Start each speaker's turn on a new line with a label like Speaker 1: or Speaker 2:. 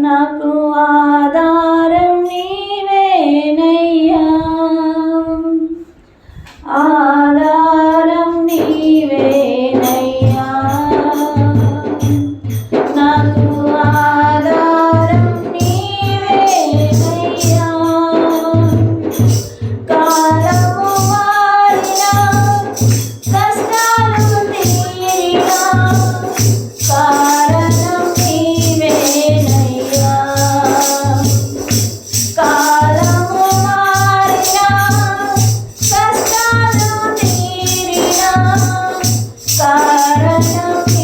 Speaker 1: నాకు ఆధారం నీవేనయ్యా. ఆధారం నీ Sarasate